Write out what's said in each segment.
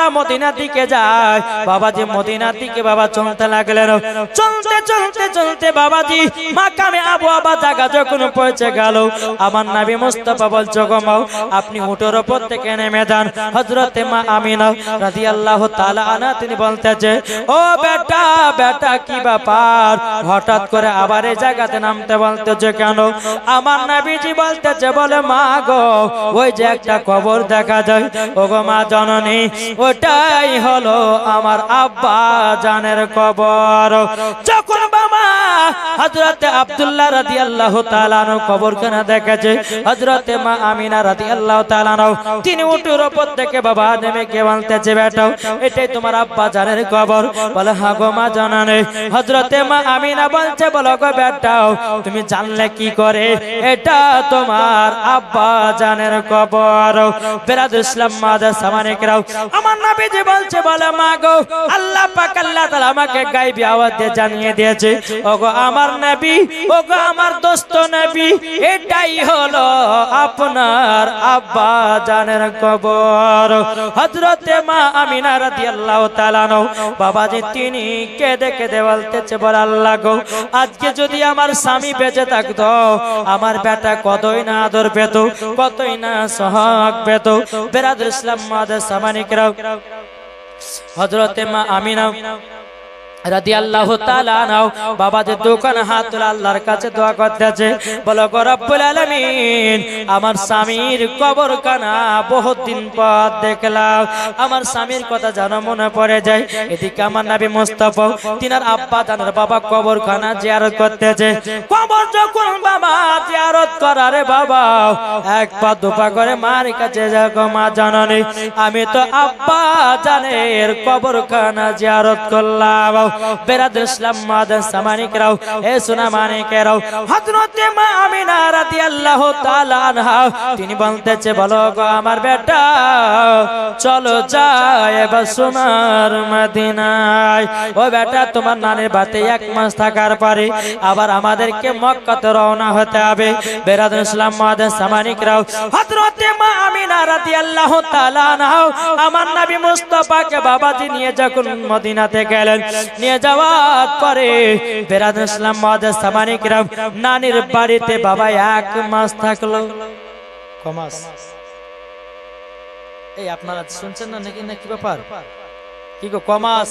আমরা মদিনার দিকে যাই বাবাজি মদিনার দিকে বাবা চলতে লাগলেন। চলতে চলতে চলতে বাবাজি মাকামে আবু আবা জায়গা যখন পৌঁছে গেল, আমার নাবি মুস্তফা বলছো, গো মাও আপনি উটোর ওপর থেকে নেমে যান। হজরতে মা আমিনা রাদিয়াল্লাহু তাআলা আনা তিনি বলতেছে ও বেটা বেটা, কি ব্যাপার? হঠাৎ করে আবার এই জায়গাতে নামতে বলতেছে, কেন? আমার নাবিজি বলতেছে, বলে, মা গো, ওই যে একটা কবর দেখা যায়। ও গো মা, জননী ওটাই হলো আমার আব্বা জানের কবর। যখন হজরতে আব্দুল্লাহ রাদিয়াল্লাহু তাআলা আনহু কবরখানা দেখেছে হজরতে মা আমিনা রাদিয়াল্লাহু তাআলা আনহু, তিনি উঠুর উপর থেকে বাবা নেমে কে বলতেছে বেটা, এটাই তোমার আব্বা জানের কবর। বলে হ্যাঁ গো মা জানানে। হজরতে মা আমিনা বলছে, বলো গো বেটাও তুমি জানলে কি করে? এটা তোমার আব্বা জানের কবর। বেরাদ ইসলাম মাদার সামানিকরাও, আমার নবীজি বলছে, বলে মা গো, আল্লাহ পাক আল্লাহ তাআলা আমাকে গায়বী আওয়াজ দিয়ে জানিয়ে দিয়েছে। ওগো আমার নবী, ওগো আমার দোস্ত নবী, এটাই হলো আপনার আব্বা জানের কবর। হযরতে মা আমিনা রাদিয়াল্লাহু তাআলা নও বাবাজি তিনি কেঁদে কেঁদে বলতেছে, বল আল্লাহ গো, আজকে যদি আমার স্বামী বেঁচে থাকতো, আমার বেটা কতই না আদর পেত, কতই না সহাগ পেত। বেরাদুল ইসলাম মাদার সামানিকরাও হযরতে মা আমিনা রাদিয়াল্লাহু তাআলা নাও বাবা যে দোকান হাত তুলে আল্লাহর কাছে দোয়া করতেছে, বলো গো রব্বুল আলামিন, আমার স্বামীর কবর কানা বহুত দিন পর দেখলাম, আমার স্বামীর কথা যেন মনে পড়ে যায়, এদিকে আমার নবী মুস্তাফা, তিনার আব্বা জানার বাবা কবর খানা জিয়ারত করতেছে, কবর যখন বাবা জিয়ারত করারে বাবা, এক পা দুপা করে মার কাছে যাগো মা জাননি, আমি তো আব্বা জানের কবর খানা জিয়ারত করলাম বেরাদ ইসলাম মাদান সামানিকরাও এ সোনা মানিকেরাও হযরতে মা আমিনা রাদিয়াল্লাহু তাআলা আনহা, তিনি বলতেছে, বলো গো আমার বেটা, চলো যাই এবার সোনার মদিনায়। ও বেটা, তোমার নানের বাতে এক মাস থাকার পরে আবার আমাদেরকে মক্কাতে রওনা হতে হবে। বেরাদ ইসলাম মাদান সামানিকরাও হযরতে মা আমিনা রাদিয়াল্লাহু তাআলা আনহা, আমার নবী মুস্তাফাকে বাবাজি নিয়ে যখন মদিনাতে গেলেন নিয়ে যাওয়ার পরে বেরাদ ইসলাম মহাদেশ সামানিকরাও নানির বাড়িতে বাবা এক মাস থাকল। কমাস এই আপনারা শুনছেন না নাকি? না কি ব্যাপার? কি গো কমাস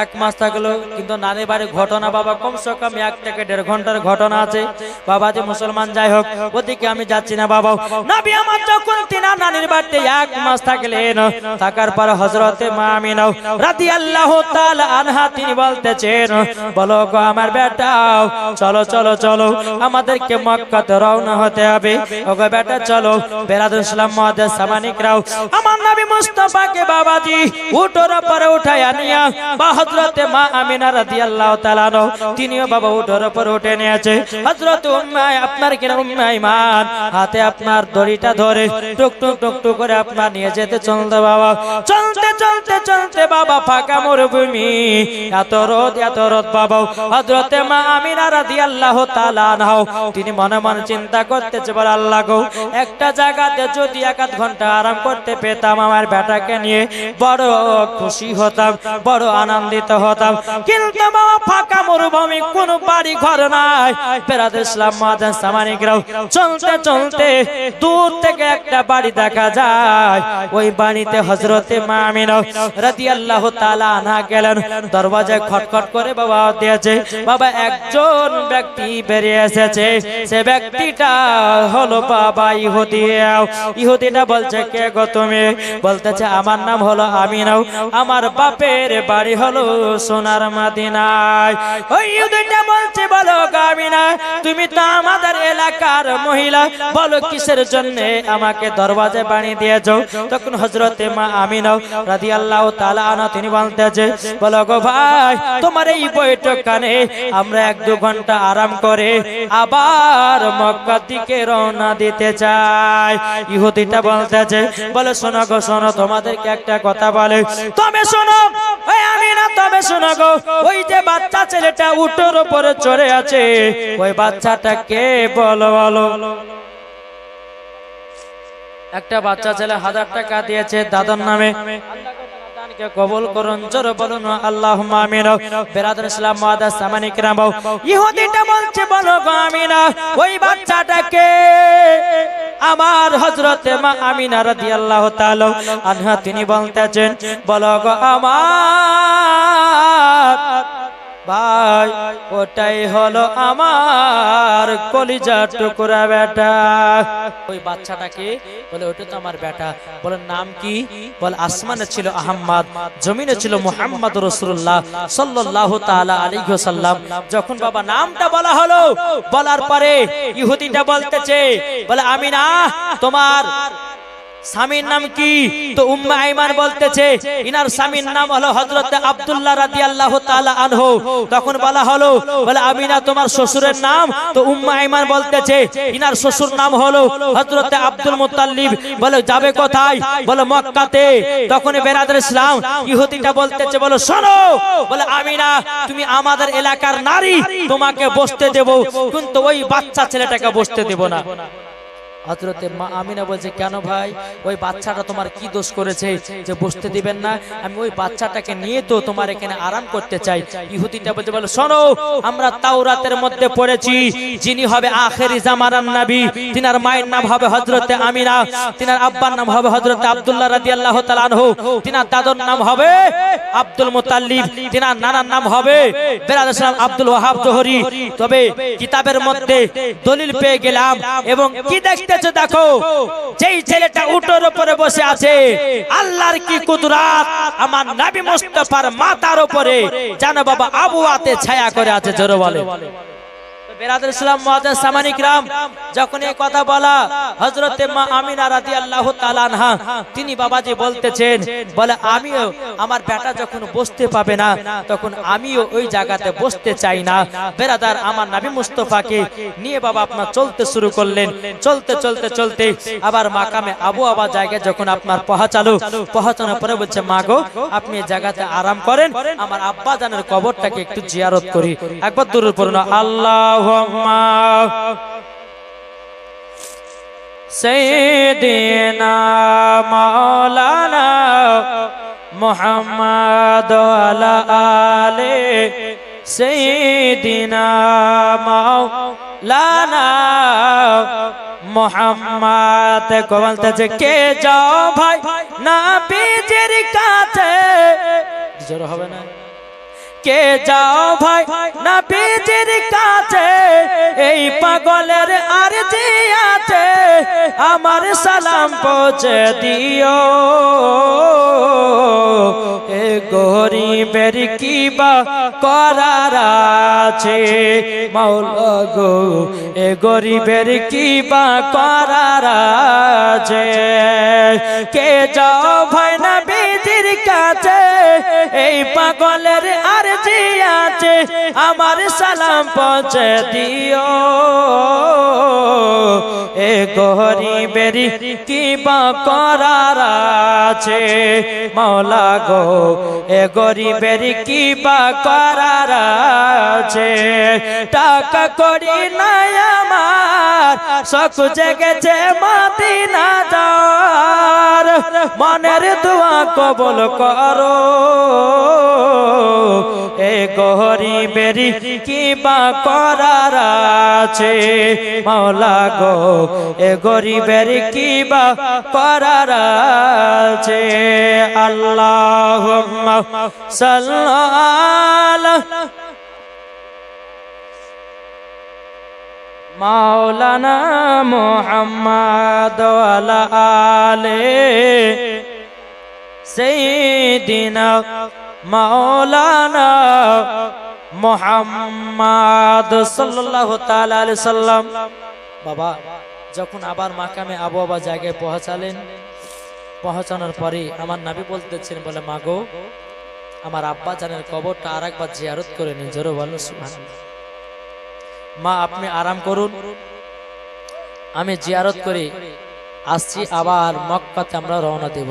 এক মাস থাকল কিন্তু নানি বাড়ির ঘটনা বাবা, কমসে কম এক থেকে দেড় ঘণ্টার ঘটনা আছে। বাবা যে মুসলমান, যাই হোক, ওদিকে আমি যাচ্ছি না বাবা নবী আমার যখন তিনা নানির বাড়িতে এক মাস থাকলেন, থাকার পর হজরতে মা আমিনাও রাদিয়াল্লাহু তাআলা আনহা তিনি বলতেছেন, বলো গো আমার বেটাও চলো চলো চলো, আমাদেরকে মক্কাতে রওনা হতে হবে। ওগো বেটা, চলো বেরাদুল ইসলাম মহাদেশ সামানিকরাও আমার নবী মুস্তাফাকে বাবাজি উটোর পরে উঠায় আনিয়া বা হযরতে মা আমিনা রাদিয়াল্লাহু তাআলা আনহা, তিনিও বাবা উটোর উপর উঠে নিয়েছে। হযরত উম্মায় আপনার কিনা উম্মায় ইমান হাতে আপনার দড়িটা ধরে করে আপনার নিয়ে যেতে চলতে বাবা। চলতে চলতে চলতে বাবা ফাঁকা মরুভূমি। এত রোদ এত রোদ বাবা। মা আমিনা তিনি মনে মনে চিন্তা করতেছে, বলে আল্লাহ একটা জায়গাতে যদি এক আধ ঘণ্টা আরাম করতে পেতাম আমার বেটাকে নিয়ে, বড় খুশি হতাম, বড় আনন্দিত হতাম। কিন্তু ফাঁকা মরুভূমি, কোনো বাড়ি ঘর নাই। বেরাদ ইসলাম মাদান সামানিকরাও চলতে চলতে দূর থেকে একটা বাড়ি দেখা যায়। ওই বাড়িতে হজরতে মা আমিনা রাদিয়াল্লাহু তাআলা আনহা গেলেন। দরওয়াজায় খটখট করে বাবা দিয়েছে। বাবা, একজন ব্যক্তি বেরিয়ে এসেছে। সে ব্যক্তিটা হলো বাবা ইহুদি ইহুদিটা বলছে, কে গো তুমি? বলতেছে, আমার নাম হলো আমিনাও আমার বাপের বাড়ি হলো সোনার মাদিনায়। ওই ইহুদিটা বলছে, বলো গো আমিনা তুমি তো আমাদের এলাকার মহিলা, বলো কিসের জন্য আমাকে দরওয়াজায় বানিয়ে দিয়েছ? তখন হজরতে মা আমিনাও রাদিয়াল্লাহু তাআলা আনহা তিনি বলতেছে, বলো গো ভাই, তোমার এই বৈঠক কানে আমরা এক দু ঘণ্টা আরাম করে আবার মক্কার দিকে রওনা দিতে চাই। ইহুদিটা বলতেছে, বলে শোনো গো, শোনো, তোমাদেরকে একটা কথা বলে। তবে শোনো আমি না, তবে শোনো গো, ওই যে বাচ্চা ছেলেটা উটোর উপরে চড়ে আছে, ওই বাচ্চাটা কে বলো বলো। একটা বাচ্চা ছেলে হাজার টাকা দিয়েছে দাদার নামে। কে কবুল করুন, জোর বলুন আল্লাহ আমিন। বেরাদুল ইসলাম মাদা সামানি কিরাম। ইহুদিটা বলছে, বলো গো আমিনা, ওই বাচ্চাটাকে আমার হযরতে মা আমিনা রাদিয়াল্লাহু তাআলা আনহা, তিনি বলতেছেন, বলো গো আমার ভাই ওটাই হলো আমার কলিজা টুকরা বেটা ওই বাচ্চাটাকে বলে, ওটা তো আমার বেটা বলে, নাম কি? বলে, আসমানে ছিল আহম্মদ, জমিনে ছিল মুহাম্মদ রসুল্লাহ সাল্লাল্লাহু তাআলা আলাইহি ওয়াসাল্লাম। যখন বাবা নামটা বলা হলো, বলার পরে ইহুদিটা বলতেছে, বলে আমি না তোমার স্বামীর নাম কি? তো উম্মা আইমান বলতেছে, ইনার স্বামীর নাম হলো হযরত আব্দুল্লাহ রাদিয়াল্লাহু তাআলা আনহু। তখন বলা হলো, বলে, আমিনা, তোমার শ্বশুরের নাম? তো উম্মা আইমান বলতেছে, ইনার শ্বশুর নাম হলো হযরত আব্দুল মুত্তালিব। বলে, যাবে কোথায়? বলে, মক্কাতে। তখন বেরাদর ইসলাম ইহুদিটা বলতেছে, বলো, শোনো, বলে, আমিনা, তুমি আমাদের এলাকার নারী, তোমাকে বসতে দেব, কিন্তু ওই বাচ্চা ছেলেটাকে বসতে দেব না। হজরতে মা আমিনা বলছে, কেন ভাই? ওই বাচ্চাটা তোমার কি দোষ করেছে যে বসতে দিবেন না? আমি ওই বাচ্চাটাকে নিয়ে তো তোমার এখানে আরাম করতে চাই। ইহুদিটা বলছে বলো শোনো, আমরা তাওরাতের মধ্যে পড়েছি, যিনি হবে আখেরি জামানার নবী। তিনার মায়ের নাম হবে হজরতে আমিনা, তিনার আব্বার নাম হবে হজরতে আব্দুল্লাহ রাদিয়াল্লাহু তাআলা আনহু, তিনার দাদর নাম হবে আব্দুল মুতাল্লিব, তিনার নানার নাম হবে বেরাদ আব্দুল ওয়াহাব জোহরি। তবে কিতাবের মধ্যে দলিল পেয়ে গেলাম এবং কি দেখতেছো দেখো, যেই ছেলেটা উটোর উপরে বসে আছে, আল্লাহর কি কুদরাত? আমার নবী মুস্তাফার মাথার উপরে। জানো বাবা আবু আতে ছায়া করে আছে, জোরে বলে। বেরাদুল ইসলাম মুআজ্জাজ সামানিক রাম যখন এই কথা বলা, হযরতে মা আমিনা রাদিয়াল্লাহু তাআলা আনহা, তিনি বাবাজি বলতেছেন, বলে, আমিও আমার বেটা যখন বসতে পাবে না, তখন আমিও ওই জায়গাতে বসতে চাই না। বেরাদার আমার নবী মুস্তাফাকে নিয়ে বাবা আপনার চলতে শুরু করলেন। চলতে চলতে চলতে আবার মাকামে আবু আবা জায়গায় যখন আপনার পৌঁছালো পৌঁছানোর পরে বলছে, মা গো, আপনি এই জায়গাতে আরাম করেন, আমার আব্বা জানের কবরটাকে একটু জিয়ারত করি। একবার দূর পড়ুন, আল্লাহ সৈদিনা মাওলানা মোহাম্মদ আলা আলে সৈদিনা মাওলানা মোহাম্মদ। কো বলতেছে, কে যাও ভাই না বীজের কাছে হবে না? কে যাও ভাই? না বীজের কাছে, এই পাগলের আর যে আছে, আমার সালাম পৌঁছে দিও। এ গরিবের কি বা করার আছে, মাওলা গো, এ গরিবের কি বা করার আছে। কে যাও ভাই না বীজের কাছে, এই পাগলের আর আছে, আমার সালাম পৌঁছে দিও। এ গরিবের কি বা করার আছে? গো, এ গরিবের কি বা করার আছে? টাকা করি নাই আমার শখ জেগেছে মাদিনা যার মনের দোয়া কবল করো। এ গরিবের কি বা করার আছে। মাওলা গো, এ গরিবের কি বা করার আছে। আল্লাহ সাল্লাল্লাহ। মাওলানা মোহাম্মদ আলা। সেইদিনা মাওলানা মোহাম্মদ সাল্লাল্লাহু তাআলা আলাইহি সাল্লাম বাবা, যখন আবার মাকামে আবু বাবা জায়গায় পৌঁছালেন, পৌঁছানোর পরে আমার নাবি বলতেছেন বলে মাগো আমার আব্বা জানের কবরটা আরেকবার জিয়ারত করে নিন, জোরে বলো সুবহানাল্লাহ। মা, আপনি আরাম করুন। আমি জিয়ারত করে, আসছি আবার মক্কাতে আমরা রওনা দেব।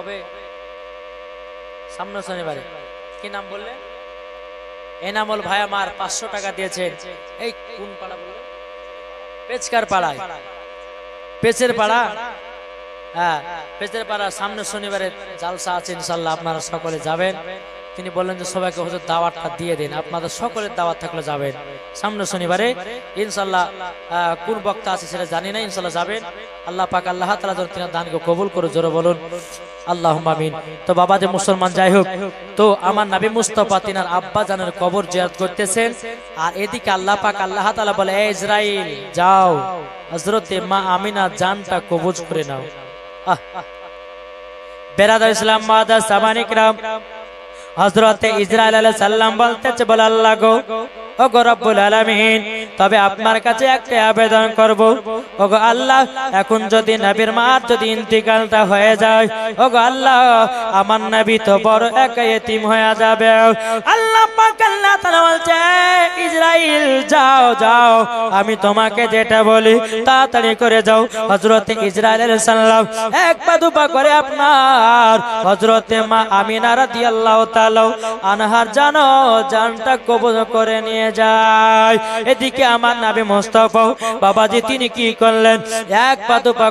কবে সামনে শনিবারে। কি নাম বললেন এনামল ভাই আমার পাঁচশো টাকা দিয়েছেন এই কোন পাড়া বললেন পেচকার পাড়ায়। পেচের পাড়া? হ্যাঁ পেচের পাড়া। সামনে শনিবারে জালসা আছে ইনশাল্লাহ আপনারা সকলে যাবেন। তিনি বললেন যে, সবাইকে হুজুর দাওয়াতটা দিয়ে দিন। আপনাদের সকলের দাওয়াত থাকলে যাবেন। সামনে শনিবারে ইনশাল্লাহ কোন বক্তা আছে সেটা জানি না ইনশাল্লাহ যাবেন। আল্লাহ পাক আল্লাহ তালা যেন তিনার দানকে কবুল করে জোরে বলুন। আল্লাহ আমিন। তো বাবা যে মুসলমান, যাই হোক। তো আমার নাবি মুস্তফা তিনার আব্বা জানের কবর জিয়ারত করতেছেন। আর এদিকে আল্লাহ পাক আল্লাহ তালা বলে, "এ ইসরাইল, যাও। হজরতে মা আমিনা জানটা কবুজ করে নাও। আহ বেরাদার ইসলাম মাদা সাবানিকরাম হজরতে ইসরায়েল আলাইহিস সালাম বলতেছে, বলে, আল্লাহ গো ও রব্বুল আলামিন, তবে আপনার কাছে একটা আবেদন করব। ও আল্লাহ, এখন যদি নবীর মার যদি ইন্তিকালটা হয়ে যায় ও আল্লাহ, আমার নবী তো বড় হয়ে যাবে। আল্লাহ আল্লাহ যাও যাও, আমি তোমাকে যেটা বলি, তাড়াতাড়ি করে যাও। করে আপনার মা আনহার জানো, জানটা কবজ করে নিয়ে যায়। এদিকে আমার নবী মুস্তাফা, বাবাজি তিনি কি করলেন? এক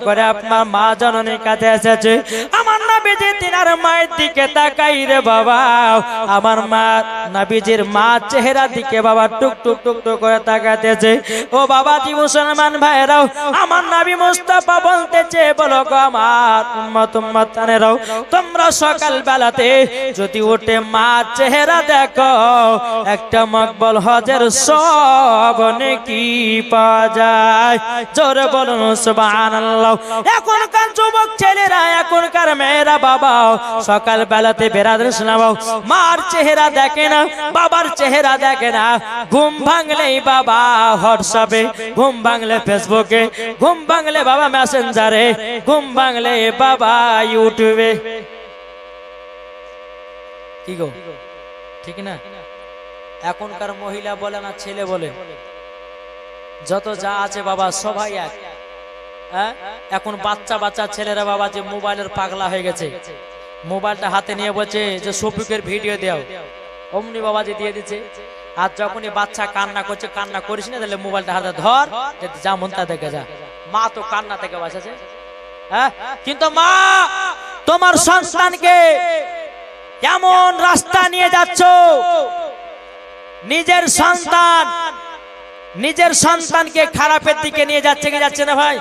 করে আপনার মা কাছে এসেছে। আমার নবীজি তিনার মায়ের দিকে তাকাই রে বাবা। আমার মা, নবীজির মা চেহারা দিকে বাবা টুক টুক টুক টুক করে তাকাতেছে। ও বাবাজি মুসলমান ভাইরাও আমার নবী মুস্তাফা বলতেছে, বলো গো তোমরা সকাল বেলাতে যদি উঠে মা চেহারা দেখো, একটা মকবল হজের সব কি পাওয়া যায়। এখনকার মেয়েরা বাবা সকাল বেলাতে মার দেখে না, বাবার চেহারা দেখে না। ঘুম ভাঙলেই বাবা হোয়াটসঅ্যাপে, ঘুম ভাঙলে ফেসবুকে, ঘুম ভাঙলে বাবা মেসেঞ্জারে, ঘুম ভাঙলে বাবা ইউটিউবে। কি গো? ঠিক না? এখনকার মহিলা বলে না, ছেলে বলে। যত যা আছে বাবা, সবাই এক। হ্যাঁ? এখন বাচ্চা বাচ্চা ছেলেরা বাবা, যে মোবাইলের পাগলা হয়ে গেছে। মোবাইলটা হাতে নিয়ে বলছে যে শফিকের ভিডিও দাও। অমনি বাবা যে দিয়ে দিচ্ছে। আর যখনই বাচ্চা কান্না করছে, কান্না করিস না, তাহলে মোবাইলটা হাতে ধর, যা মন তা দেখে যা। মা তো কান্না থেকে বাঁচাছে হ্যাঁ? কিন্তু মা, তোমার সন্তানকে কেমন রাস্তা নিয়ে যাচ্ছ? নিজের সন্তান। নিজের সন্তানকে খারাপের দিকে নিয়ে যাচ্ছে কি যাচ্ছে না ভাই?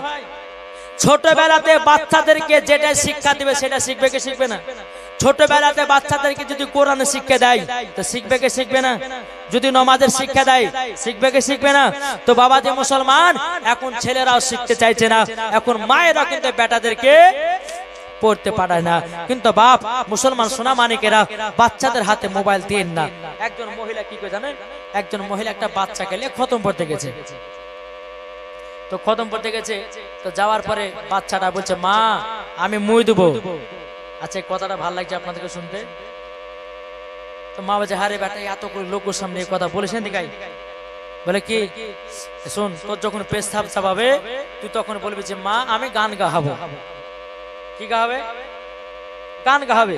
ছোটবেলাতে বাচ্চাদেরকে যেটা শিক্ষা দিবে সেটা শিখবে কি শিখবে না। ছোটবেলাতে বাচ্চাদেরকে যদি কোরআনে শিক্ষা দেয় তো শিখবে কে শিখবে না? যদি নমাজের শিক্ষা দেয় শিখবে কে শিখবে না? তো বাবা যে মুসলমান এখন ছেলেরাও শিখতে চাইছে না এখন মায়েরা কিন্তু বেটাদেরকে পড়তে পারে না। কিন্তু বাপ, মুসলমান সোনা মানিকেরা বাচ্চাদের হাতে মোবাইল দিন না। একজন মহিলা কি করে জানেন? একজন মহিলা একটা বাচ্চাকে নিয়ে খতম পড়তে গেছে। তো খতম পড়তে গেছে। তো যাওয়ার পরে বাচ্চাটা বলছে, মা, আমি মুই দেবো। আচ্ছা কথাটা ভালো লাগছে আপনাদেরকে শুনতে। তো মা বলছে হারে বেটা, এত করে লোকের সামনে কথা বলেছেন দিকাই বলে কি, শোন, তোর যখন পেশাব চাপাবে, তুই তখন বলবি যে, মা, আমি গান গাহাবো কি গাবে? গান গাবে।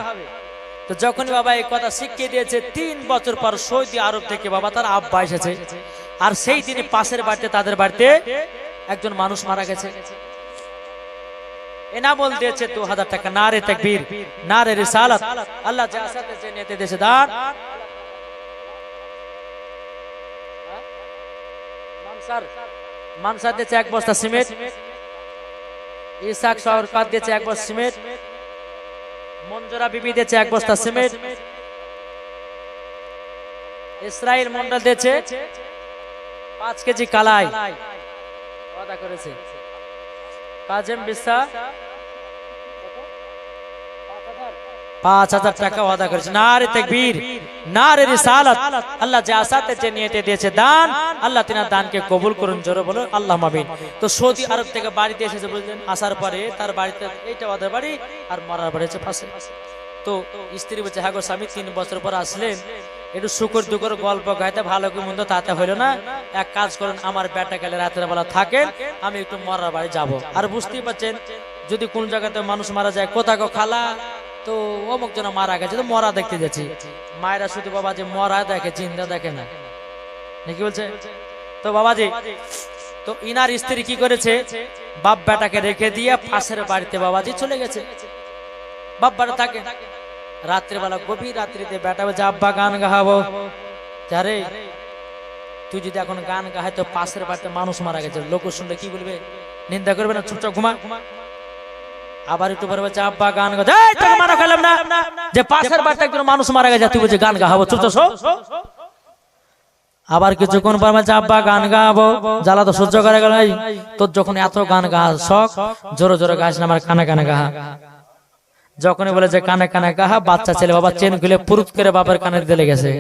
তো যখনই বাবা এই কথা শিখিয়ে দিয়েছে, তিন বছর পর সৌদি আরব থেকে বাবা তার আব্বা এসেছে। আর সেই দিনে পাশের বাড়িতে, তাদের বাড়িতে একজন মানুষ মারা গেছে। এনামল দিয়েছে দু হাজার টাকা। না রে তাকবীর না রে রিসালাত। আল্লাহ যা সাথে যে নিতে দেশে দান। মানসার মানসার দিয়েছে এক বস্তা সিমেন্ট। ইসাক সরকার দিয়েছে এক বস্তা সিমেন্ট। মঞ্জুরা বিবি দিয়েছে এক বস্তা সিমেন্ট। ইসরাইল মন্ডল দিয়েছে পাঁচ কেজি কালাই। করেছে। কাজেম বিসা পাঁচ হাজার টাকা ওয়াদা করেছে। না রে তেকবীর না রে রিসালাত। আল্লাহ যে আসাতে যে নিয়তে দিয়েছে দান, আল্লাহ তিনার দানকে কবুল করুন, জোরে বলুন আল্লাহ মাবিন তো সৌদি আরব থেকে বাড়িতে এসেছে বলছেন আসার পরে তার বাড়িতে এইটা ওদের বাড়ি আর মরার বাড়ি হচ্ছে তো স্ত্রী বলছে হ্যাঁ গো স্বামী, তিন বছর পর আসলেন। একটু শুকর দুকর, গল্প গাইতে ভালো কি মন্দ তাতে হইল না। এক কাজ করেন, আমার বেটা গেলে রাতের বেলা থাকেন, আমি একটু মরার বাড়ি যাব। আর বুঝতেই পারছেন, যদি কোন জায়গাতে মানুষ মারা যায় কোথাও খালা তো অমুক জন মারা গেছে, তো মরা দেখতে যাচ্ছি। মায়েরা শুধু বাবা যে মরা দেখে চিন্তা দেখে না। নাকি বলছে? তো বাবাজি, তো ইনার স্ত্রী কি করেছে? বাপ বেটাকে রেখে দিয়ে পাশের বাড়িতে বাবাজি চলে গেছে। বাপ বেটা থাকে। রাত্রিবেলা, গভীর রাত্রিতে বেটা বলছে, আব্বা, গান গাহাবো। যারে তুই যদি এখন গান গাহাই তো পাশের বাড়িতে মানুষ মারা গেছে। লোক শুনলে কি বলবে? নিন্দা করবে না? চুপচাপ ঘুমা ঘুমা। আবার একটু পরে বলছে আব্বা গান গা তোকে খেলাম না। যে পাশের বাড়িতে একজন মানুষ মারা গেছে, তুই বলছে গান গাহাবো চুপ তো আবার কিছুক্ষণ পর বলছে আব্বা গান গাবো জ্বালা তো সহ্য করে গেল তোর যখন এত গান গা শখ, জোরে জোরে গাছ না, আমার কানে কানে গাহা যখনই বলে যে কানে কানে কাহা বাচ্চা ছেলে বাবা চেন খুলে পুরুত করে বাবার কানে দিলে গেছে।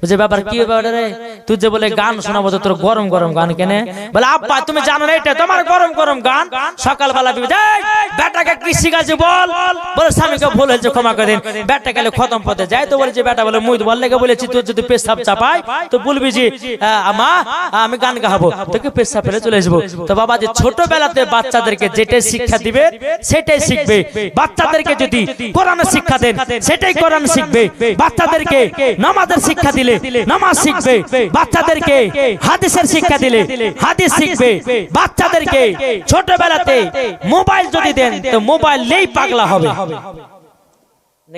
বুঝে ব্যাপার কি ব্যাপার রে? তুই যে বলে গান শোনাবো তোর গরম গরম গান কেনে? বলে আব্বা তুমি জানো না এটা? তোমার গরম গরম গান? সকালবেলা বেটাকে কি শিখাচ্ছে বল। বলে স্বামীকে ভুল হয়েছে ক্ষমা করে দিন। বেটা গেলে খতম পথে যায়। তো বলেছে বেটা বলে মুই বল লেগে বলেছি তোর যদি পেশাব চাপাই তো বলবি যে আহ, মা আমি গান গাবো। তোকে পেশাব ফেলে চলে আসব। তো বাবা যে ছোটবেলাতে বাচ্চাদেরকে যেটাই শিক্ষা দিবে সেটাই শিখবে। বাচ্চাদেরকে যদি কোরআন শিক্ষা দেন। সেটাই কোরআন শিখবে। বাচ্চাদেরকে নামাজের শিক্ষা দিলে নামাজ শিখবে। বাচ্চাদেরকে হাদিসের শিক্ষা দিলে হাদিস শিখবে। বাচ্চাদেরকে ছোটবেলাতে মোবাইল যদি দেন তো মোবাইল নেই পাগলা হবে।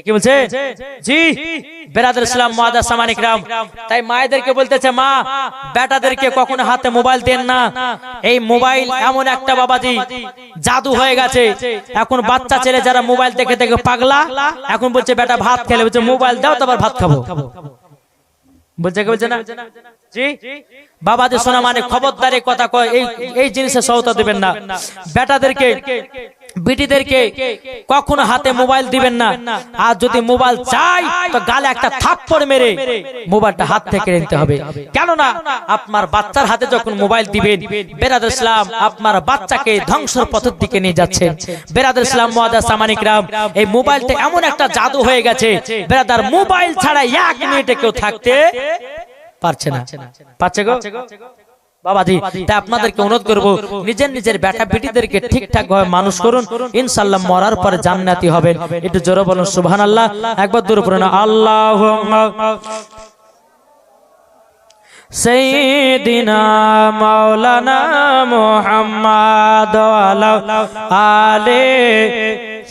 কি বলছে? জি বেরাদের ইসলাম মাদা সামানিক রাম। তাই মায়েদেরকে বলতেছে, মা, বেটাদেরকে কখনো হাতে মোবাইল দেন না। এই মোবাইল এমন একটা বাবাজি, জাদু হয়ে গেছে। এখন বাচ্চা ছেলে যারা মোবাইল দেখে দেখে পাগলা, এখন বলছে, বেটা ভাত খেলে। বলছে, মোবাইল দাও, তারপর ভাত খাব। বলছে বলছে না? জি, বাবাদের শোনা মানে খবরদারি কথা কয়। এই এই জিনিসে সহতা দিবেন না। বেটাদেরকে বিটিদেরকে কখনো হাতে মোবাইল দিবেন না। আর যদি মোবাইল চাই তো গালে একটা থাপ্পড় মেরে মোবাইলটা হাত থেকে নিতে হবে। কেননা আপনার বাচ্চার হাতে যখন মোবাইল দিবেন বেরাদ ইসলাম আপনার বাচ্চাকে ধ্বংসের পথের দিকে নিয়ে যাচ্ছেন বেরাদ ইসলাম মহাদা সামানিক রাম এই মোবাইলটা এমন একটা জাদু হয়ে গেছে। বেরাদার মোবাইল ছাড়া এক মিনিটে কেউ থাকতে পারছে না। পারছে গো? বাবাজি তাই আপনাদেরকে অনুরোধ করব নিজের নিজের বেটা বেটিদেরকে ঠিকঠাক ভাবে মানুষ করুন ইনশাআল্লাহ মরার পরে জান্নাতি হবেন একটু জোরে বলুন সুবহানাল্লাহ একবার দূরে পড়ুন আল্লাহ সৈদিনা মাওলানা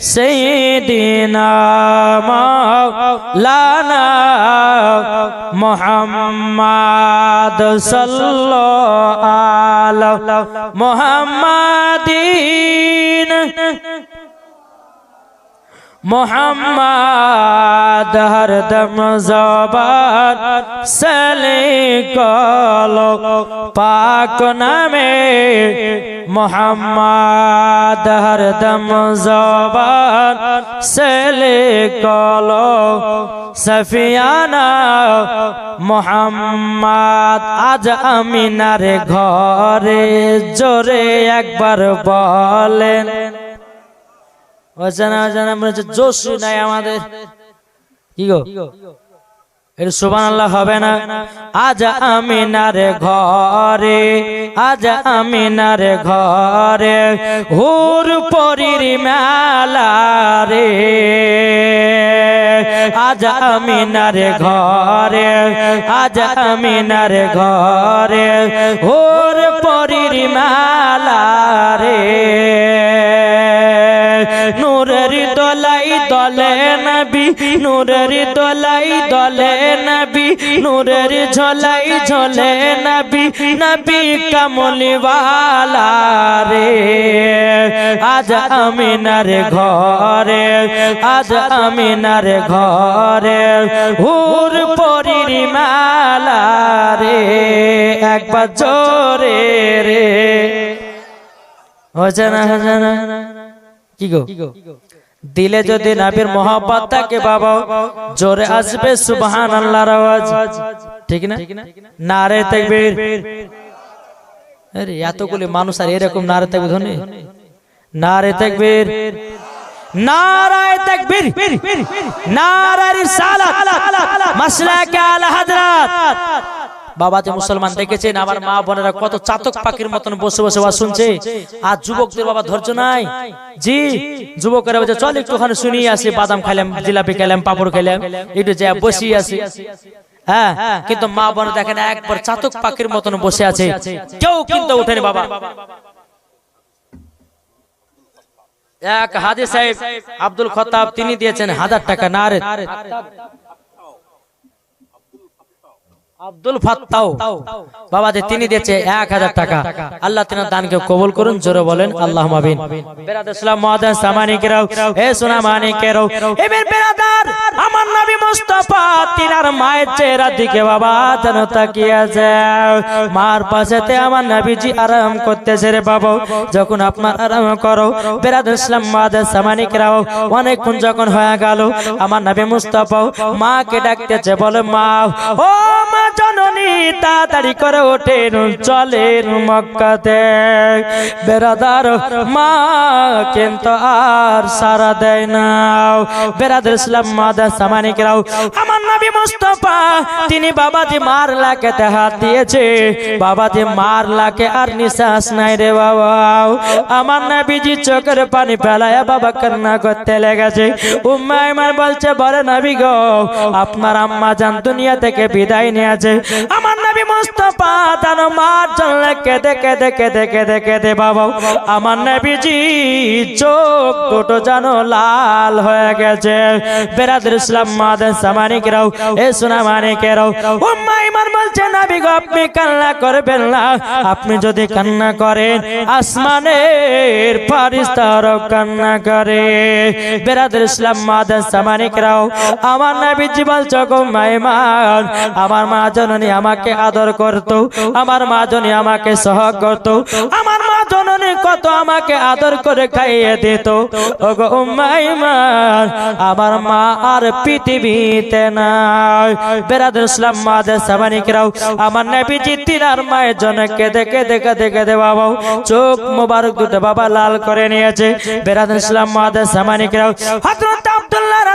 মোহাম্মদ আলে সৈদিনা মাওলানা মোহাম্মদ সাল্লাল্লাহু মোহাম্মদিন মোহাম্মদ হরদম জবান সলে কলো পাক নামে মোহাম্মদ হরদম জবান সলে কলো সফিয়ানা মোহাম্মদ আজ আমিনার ঘরে জোরে একবার বলেন অজানা অজানা মনে হচ্ছে জোশ নাই আমাদের। কি গো? এটা সুবান আল্লাহ হবে না। আজ আমিনার ঘরে, আজ আমিনার ঘরে, হুর পরির মেলা রে। আজ আমিনার ঘরে, আজ আমিনার ঘরে, হুর পরির মেলা রে। নূরের দলাই দলে নবী, নূরের দলাই দলে নবী নূরের ঝলাই ঝলে নবী নবী কমলিওয়ালা রে আজ আমিনার ঘরে আজ আমিনার ঘরে হুর পরির মালা রে একবার জোরে রে অজানা অজানা কি গো দিলে যদি নাবির মোহাম্মত থাকে বাবা জোরে আসবে সুবহান আল্লাহর আওয়াজ। ঠিক না? নারে তাকবীর। আরে এতগুলি মানুষ আর এরকম নারে তাকবীর ধনে। নারে তাকবীর। নারায় তাকবীর। নারায় রিসালাত। মাসলাকে আলা হযরত। বাবা যে মুসলমান দেখেছেন, আমার মা বোনেরা কত চাতক পাখির মতন বসে বসে ওয়াজ শুনছে। আর যুবকদের বাবা ধৈর্য নাই। জি, যুবকেরা বলছে, চল একটুখানি শুনিয়ে আসি, বাদাম খাইলাম, জিলাপি খাইলাম, পাপড় খাইলাম, একটু যা বসি আসি। হ্যাঁ আব্দুল খতাব তিনি দিয়েছেন হাজার টাকা না রে আব্দুল ফাত্তাও। বাবা যে তিনি দিয়েছে এক হাজার টাকা। আল্লাহ দানকে কবুল করুন, জোরে বলেন আল্লাহ মাবিন হে সোনা বেরাদার, আমার নবী তিনার মায়ের চেহারার দিকে বাবা যেন তাকিয়ে আছে। মার পাশেতে আমার নবীজি আরাম করতেছে রে বাবা, যখন আপনার আরাম করো। অনেকক্ষণ যখন হয়ে গেল, আমার নবী মুস্তাফা মাকে ডাকতেছে, বলে, মা, ও মা জননী, তাড়াতাড়ি করে ওঠেন চলেন মক্কাতে। বেরাদার মা কিন্তু আর সারা দেয় না। বেরাদার ইসলাম মাদা সামানিকরাও আমার নবী মুস্তফা, তিনি বাবাজি মার লাকেতে হাত দিয়েছে। বাবাজি মার আর নিশ্বাস নাই রে বাবা। আমার নবীজি চোখের পানি ফেলায় বাবা কান্না করতে লেগেছে। উম্মাইমার বলছে, বলে নবী গো, আপনার আম্মা যান দুনিয়া থেকে বিদায় নিয়েছে। আমার নবী মুস্তফা জানো মার জন্য কেঁদে কেঁদে কেঁদে কেঁদে কেঁদে বাবা আমার নবীজি চোখ দুটো জানো লাল হয়ে গেছে। বেরাদের ইসলাম মাদের সামানিক রাও এ সোনা মানিকের রাও উম্মাইমার বলছে, নবী গো, আপনি কান্না করবেন না। আপনি যদি কান্না করেন, আসমানের ফারিস্তারও কান্না করে। বেরাদের ইসলাম মাদের সামানিক রাও আমার নবীজি বলছে, গো মাইমান আমার মা জননী আমাকে আদর করত, আমার মা জননী আমাকে সহ করত, আমার মা জননী কত আমাকে আদর করে খাইয়ে দিত। ওগো উম্মাইমান আমার মা আর পৃথিবীতে নাই। বেরাদুল ইসলাম, মাদের সামানিকরাও আমার নবীজি তিনার মায়ের জন্য কেঁদে কেঁদে কেঁদে কেঁদে বাবা চোখ মোবারক দুটো বাবা লাল করে নিয়েছে। বেরাদুল ইসলাম, মাদের সামানিকরাও আব্দুল্লাহ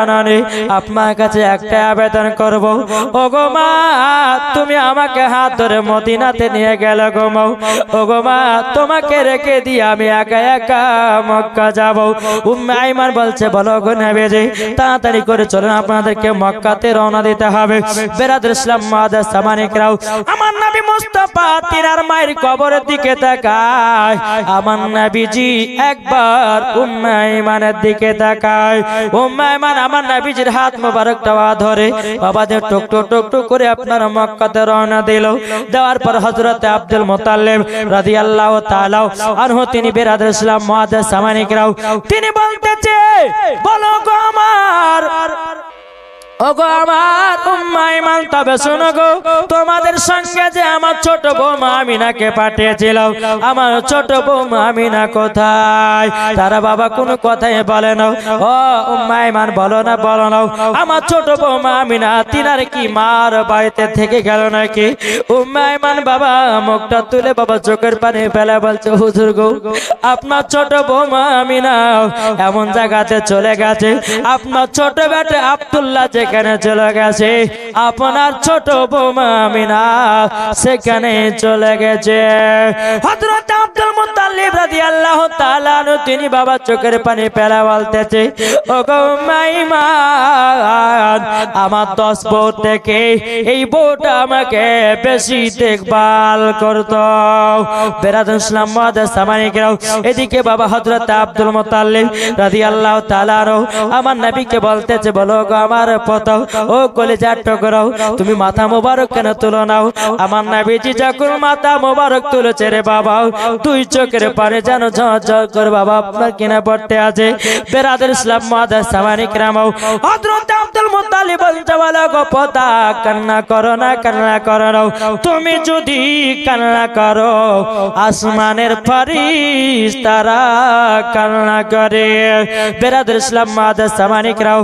জাননী, আপনার কাছে একটা আবেদন করব। ও গো মা, তুমি আমাকে হাত ধরে মদিনাতে নিয়ে গেল গো মা। ও গো মা, তোমাকে রেখে দিয়ে আমি একা একা মক্কা যাব। উম্মে আইমান বলছে, বলো গো নবীজি, তাড়াতাড়ি করে চলুন, আপনাদেরকে মক্কাতে রওনা দিতে হবে। বেরাদুল ইসলাম মাদার সামানিকরাও আমার নবী মুস্তাফা তিনার মায়ের কবরের দিকে তাকায়। আমার নবীজি একবার উম্মে আইমানের দিকে তাকায়। উম্মে আইমান আমার নাবিজির হাত মোবারক দেওয়া ধরে। বাবাদের টুক টুক টুক টুক করে আপনার মক্কাতে রওনা দিল। দেওয়ার পর হজরতে আব্দুল মোতালেম রাজি আল্লাহ তালাও আর আনহু, তিনি বেরাদ ইসলাম মাদার সামানিকরাও তিনি বলতেছে, বলো গো আমার ওগো আমার শোনো গো, তোমাদের সঙ্গে যে আমার ছোট বৌমা আমিনাকে পাঠিয়েছিল, আমার ছোট বৌমা আমিনা কোথায়? তারা বাবা কোনো কথাই বলে না। ও উম্মাইমান বলো না বলো না। আমার ছোট বৌমা আমিনা, তিনার কি মার বাড়িতে থেকে গেল নাকি? উম্মাইমান বাবা, মুখটা তুলে বাবা চোখের পানি ফেলে বলছে, হুজুর গো, আপনার ছোট বৌমা আমিনা এমন জায়গাতে চলে গেছে। আপনার ছোট বেটে আব্দুল্লাহ যে যেখানে চলে গেছে। আপনার ছোট বৌমা আমিনা সেখানে চলে গেছে। তিনি বাবা চোখের পানি ফেলা বলতেছে। ও আমার দশ বউ থেকে এই বউটা আমাকে বেশি দেখভাল করতো। এদিকে বাবা আমার নবীকে বলতেছে, বলো গো, আমার পত ও কলেজার টুকরো তুমি মাথা মোবারক কেন তুলো নাও? আমার নবীজি যখন মাথা মোবারক তুলেছে রে বাবা। দুই চোখের পারে যেন ঝরঝর করে বাবা, আপনার কিনা পড়তে আছে। বেরাদের ইসলাম মাদার সামানিক রামাও হযরত আব্দুল মুত্তালিব বলতে বলো গো পতা কান্না করো না, কান্না করো তুমি যদি কান্না করো, আসমানের ফারিস তারা কান্না করে। বেরাদের ইসলাম মাদার সামানিক রাও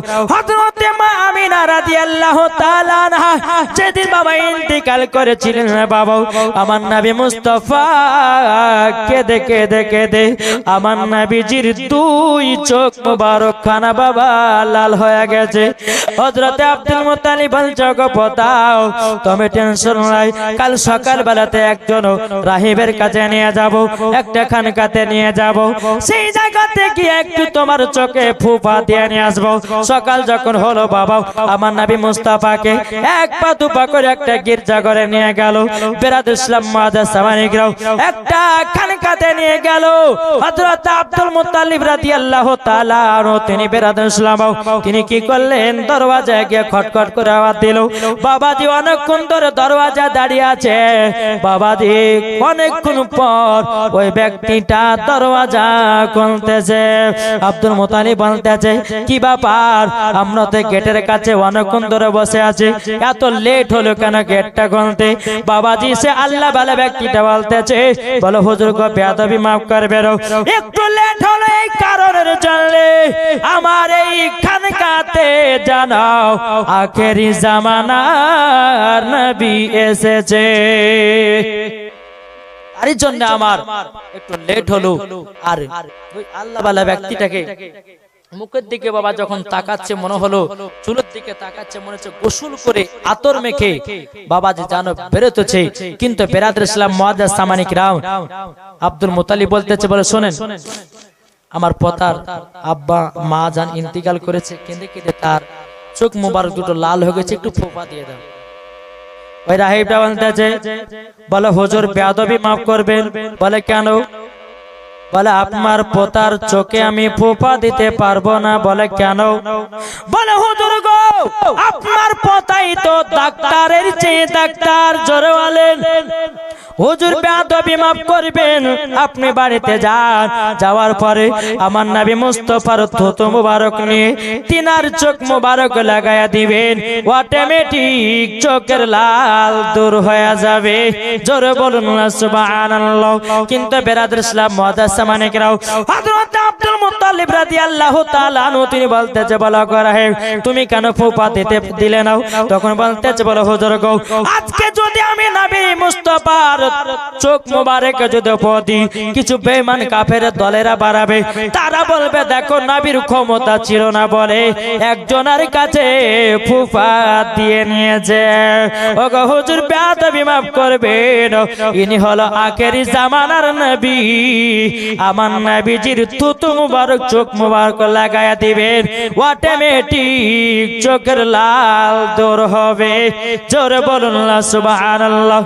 তুমি টেনশন নাই, কাল সকাল বেলাতে একজন রাহিবের কাছে নিয়ে যাব, একটা খানকাতে নিয়ে যাব। সেই জায়গাতে গিয়ে একটু তোমার চোখে ফুফা দিয়ে নিয়ে আসব। সকাল যখন হলো বাবা আমার নবী মুস্তাফাকে এক পা দুপা করে একটা গির্জা ঘরে নিয়ে গেল। বেরাদ ইসলাম মাদার সামানিকরাও একটা খানকাতে নিয়ে গেল। হযরত আব্দুল মুত্তালিব রাদিয়াল্লাহু তাআলা তিনি বেরাদ ইসলাম, তিনি কি করলেন? দরওয়াজায় গিয়ে খটখট করে আওয়াজ দিল, বাবাজি, অনেকক্ষণ ধরে দরওয়াজা দাঁড়িয়ে আছে। বাবাজি, অনেকক্ষণ পর ওই ব্যক্তিটা দরওয়াজা খুলতেছে। আব্দুল মুতালিব বলতেছে, কি ব্যাপার? আমরা তো গেটের কাছে অনেকক্ষণ ধরে বসে আছে। এত লেট হলো কেন গেটটা খুলতে? বাবাজি, সে আল্লাহ ভালো ব্যক্তিটা বলতেছে, বলো হুজুর গো, বেয়াদবি মাফ করবে। একটু লেট হলো এই কারণের জন্য। আমার এই খানকাতে জানাও, আখেরি জামানার নবী এসেছে। তারই জন্য আমার একটু লেট হলো। আর ওই আল্লাহ ব্যক্তিটাকে মুখের দিকে বাবা যখন তাকাচ্ছে, মনে হলো, চুলের দিকে তাকাচ্ছে, মনে হচ্ছে গোসল করে আতর মেখে বাবা যে জানো বেরোতেছে। কিন্তু বেরাদ ইসলাম মহাদাস সামানিক রাম আব্দুল মোতালি বলতেছে, বলে শোনেন, আমার পতার আব্বা, মা যান ইন্তিকাল করেছে, কেঁদে কেঁদে তার চোখ মোবারক দুটো লাল হয়ে গেছে, একটু ফোপা দিয়ে দাও। বলে, হুজুর বেয়াদবি মাফ করবেন। বলে, কেন? বলে, আপনার পোতার চোখে আমি ফোপা দিতে পারব না। বলে, কেন? বলে, হুজুর গো, আপনার পোতাই তো ডাক্তারের চেয়ে ডাক্তার, জোরে বলেন। হুজুর বেয়াদবি মাফ করবেন, আপনি বাড়িতে যান। যাওয়ার পরে আমার নবী মুস্তফার থুতু মুবারক নিয়ে তিনার চোখ মুবারক লাগায়া দিবেন। অটোমেটিক চোখের লাল দূর হয়ে যাবে। জোরে বলুন সুবহানাল্লাহ। কিন্তু বেরাদুল ইসলাম মুআদ্দাস সামানিকরাও হযরত আব্দুল মুত্তালিব রাদিয়াল্লাহু তাআলা আনহু, তিনি বলতেছে, বলা করা তুমি কেন ফুপা দিতে দিলে নাও তখন বলতেছে, বলো, হুজুর গো, আজকে যদি আমি নবী মুস্তাফার চোখ মোবারক যদি পদি কিছু বেঈমান কাফের দলেরা বাড়াবে। তারা বলবে, দেখো, নবীর ক্ষমতা ছিল না বলে একজনের কাছে ফুফা দিয়ে নিয়েছে। ও গো হুজুর বেয়াদবি মাফ করবেন। ইনি হলো আখেরি জামানার নবী। আমার নবীজির থুতু মুবারক চোখ মুবারক লাগায়া দিবেন। অটোমেটিক চোখের লাল দূর হবে। জোরে বলুন সুবহানাল্লাহ।